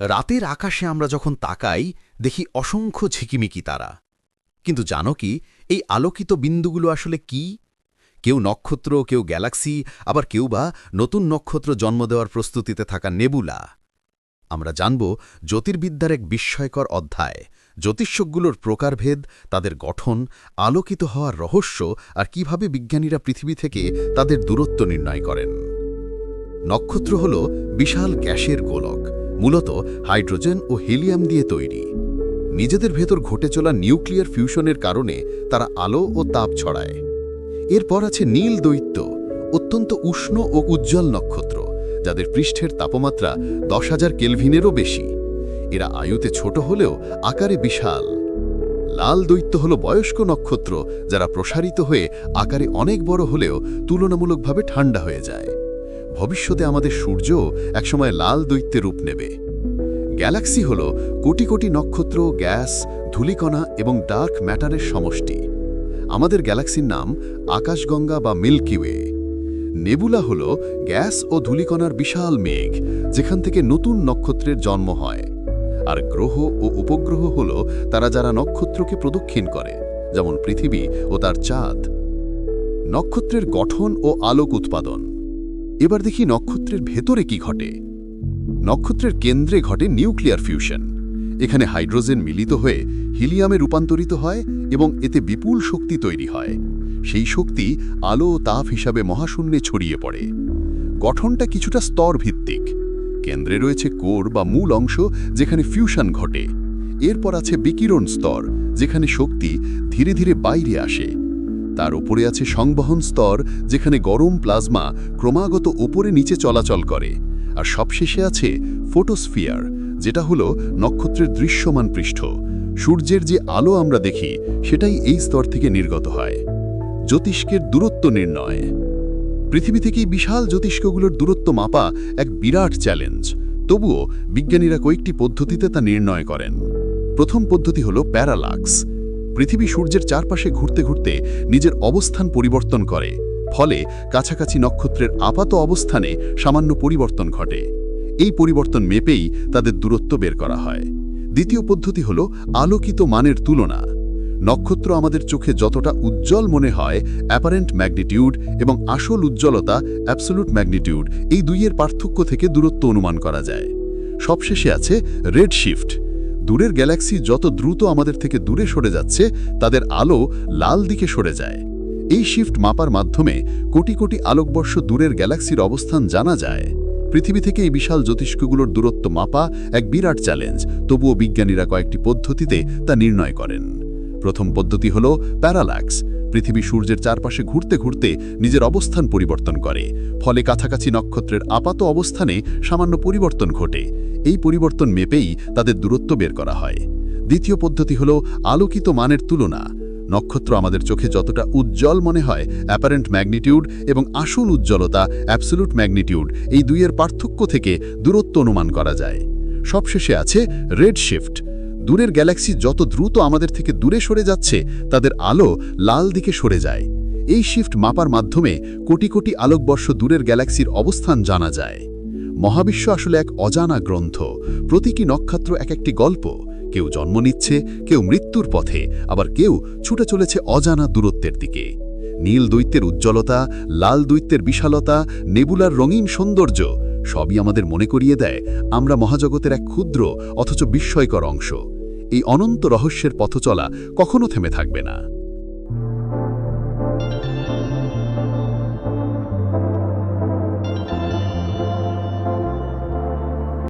রাতের আকাশে আমরা যখন তাকাই, দেখি অসংখ্য ঝিকিমিকি তারা। কিন্তু জানো কি, এই আলোকিত বিন্দুগুলো আসলে কি? কেউ নক্ষত্র, কেউ গ্যালাক্সি, আবার কেউ বা নতুন নক্ষত্র জন্ম দেওয়ার প্রস্তুতিতে থাকা নেবুলা। আমরা জানব জ্যোতির্বিদ্যার এক বিস্ময়কর অধ্যায় জ্যোতিষ্যকগুলোর প্রকারভেদ, তাদের গঠন, আলোকিত হওয়ার রহস্য, আর কীভাবে বিজ্ঞানীরা পৃথিবী থেকে তাদের দূরত্ব নির্ণয় করেন। নক্ষত্র হল বিশাল গ্যাসের গোলক। মূলত হাইড্রোজেন ও হিলিয়াম দিয়ে তৈরি। নিজেদের ভেতর ঘটে চলা নিউক্লিয়ার ফিউশনের কারণে তারা আলো ও তাপ ছড়ায়। এরপর আছে নীল দৈত্য, অত্যন্ত উষ্ণ ও উজ্জ্বল নক্ষত্র, যাদের পৃষ্ঠের তাপমাত্রা দশ হাজার কেলভিনেরও বেশি। এরা আয়ুতে ছোট হলেও আকারে বিশাল। লাল দৈত্য হল বয়স্ক নক্ষত্র, যারা প্রসারিত হয়ে আকারে অনেক বড় হলেও তুলনামূলকভাবে ঠান্ডা হয়ে যায়। ভবিষ্যতে আমাদের সূর্য একসময় লাল দৈত্যে রূপ নেবে। গ্যালাক্সি হল কোটি কোটি নক্ষত্র, গ্যাস, ধূলিকণা এবং ডার্ক ম্যাটারের সমষ্টি। আমাদের গ্যালাক্সির নাম আকাশগঙ্গা বা মিল্কি ওয়ে। নেবুলা হল গ্যাস ও ধূলিকণার বিশাল মেঘ, যেখান থেকে নতুন নক্ষত্রের জন্ম হয়। আর গ্রহ ও উপগ্রহ হল তারা যারা নক্ষত্রকে প্রদক্ষিণ করে, যেমন পৃথিবী ও তার চাঁদ। নক্ষত্রের গঠন ও আলোক উৎপাদন। এবার দেখি নক্ষত্রের ভেতরে কি ঘটে। নক্ষত্রের কেন্দ্রে ঘটে নিউক্লিয়ার ফিউশন। এখানে হাইড্রোজেন মিলিত হয়ে হিলিয়ামে রূপান্তরিত হয় এবং এতে বিপুল শক্তি তৈরি হয়। সেই শক্তি আলো ও তাপ হিসাবে মহাশূন্যে ছড়িয়ে পড়ে। গঠনটা কিছুটা স্তর ভিত্তিক কেন্দ্রে রয়েছে কোর বা মূল অংশ যেখানে ফিউশন ঘটে। এরপর আছে বিকিরণ স্তর, যেখানে শক্তি ধীরে ধীরে বাইরে আসে। তার উপরে আছে সংবহন স্তর, যেখানে গরম প্লাজমা ক্রমাগত উপরে নিচে চলাচল করে। আর সবশেষে আছে ফোটোস্ফিয়ার, যেটা হলো নক্ষত্রের দৃশ্যমান পৃষ্ঠ। সূর্যের যে আলো আমরা দেখি, সেটাই এই স্তর থেকে নির্গত হয়। জ্যোতিষ্কের দূরত্ব নির্ণয়। পৃথিবী থেকেই বিশাল জ্যোতিষ্কগুলোর দূরত্ব মাপা এক বিরাট চ্যালেঞ্জ। তবুও বিজ্ঞানীরা কয়েকটি পদ্ধতিতে তা নির্ণয় করেন। প্রথম পদ্ধতি হল প্যারালাক্স। পৃথিবী সূর্যের চারপাশে ঘুরতে ঘুরতে নিজের অবস্থান পরিবর্তন করে, ফলে কাছাকাছি নক্ষত্রের আপাত অবস্থানে সামান্য পরিবর্তন ঘটে। এই পরিবর্তন মেপেই তাদের দূরত্ব বের করা হয়। দ্বিতীয় পদ্ধতি হল আলোকিত মানের তুলনা। নক্ষত্র আমাদের চোখে যতটা উজ্জ্বল মনে হয়, অ্যাপারেন্ট ম্যাগনিটিউড এবং আসল উজ্জ্বলতা অ্যাবসোলুট ম্যাগনিটিউড, এই দুইয়ের পার্থক্য থেকে দূরত্ব অনুমান করা যায়। সবশেষে আছে রেড শিফট দূরের গ্যালাক্সি যত দ্রুত আমাদের থেকে দূরে সরে যাচ্ছে, তাদের আলো লাল দিকে সরে যায়। এই শিফট মাপার মাধ্যমে কোটি কোটি আলোকবর্ষ দূরের গ্যালাক্সির অবস্থান জানা যায়। পৃথিবী থেকে এই বিশাল জ্যোতিষ্কগুলোর দূরত্ব মাপা এক বিরাট চ্যালেঞ্জ তবুও বিজ্ঞানীরা কয়েকটি পদ্ধতিতে তা নির্ণয় করেন। প্রথম পদ্ধতি হল প্যারালাক্স। পৃথিবী সূর্যের চারপাশে ঘুরতে ঘুরতে নিজের অবস্থান পরিবর্তন করে। ফলে কাছাকাছি নক্ষত্রের আপাত অবস্থানে সামান্য পরিবর্তন ঘটে। এই পরিবর্তন মেপেই তাদের দূরত্ব বের করা হয়। দ্বিতীয় পদ্ধতি হল আলোকিত মানের তুলনা। নক্ষত্র আমাদের চোখে যতটা উজ্জ্বল মনে হয় অ্যাপারেন্ট ম্যাগনিটিউড এবং আসল উজ্জ্বলতা অ্যাবসোলুট ম্যাগনিটিউড এই দুইয়ের পার্থক্য থেকে দূরত্ব অনুমান করা যায়। সবশেষে আছে রেড শিফট। দূরের গ্যালাক্সি যত দ্রুত আমাদের থেকে দূরে সরে যাচ্ছে, তাদের আলো লাল দিকে সরে যায়। এই শিফট মাপার মাধ্যমে কোটি কোটি আলোকবর্ষ দূরের গ্যালাক্সির অবস্থান জানা যায়। মহাবিশ্ব আসলে এক অজানা গ্রন্থ। প্রতীকী নক্ষত্র এক একটি গল্প। কেউ জন্ম নিচ্ছে, কেউ মৃত্যুর পথে, আবার কেউ ছুটে চলেছে অজানা দূরত্বের দিকে। নীল দৈত্যের উজ্জ্বলতা, লাল দৈত্যের বিশালতা, নেবুলার রঙিন সৌন্দর্য, সবই আমাদের মনে করিয়ে দেয় আমরা মহাজগতের এক ক্ষুদ্র অথচ বিস্ময়কর অংশ। এই অনন্ত রহস্যের পথচলা কখনো থেমে থাকবে না।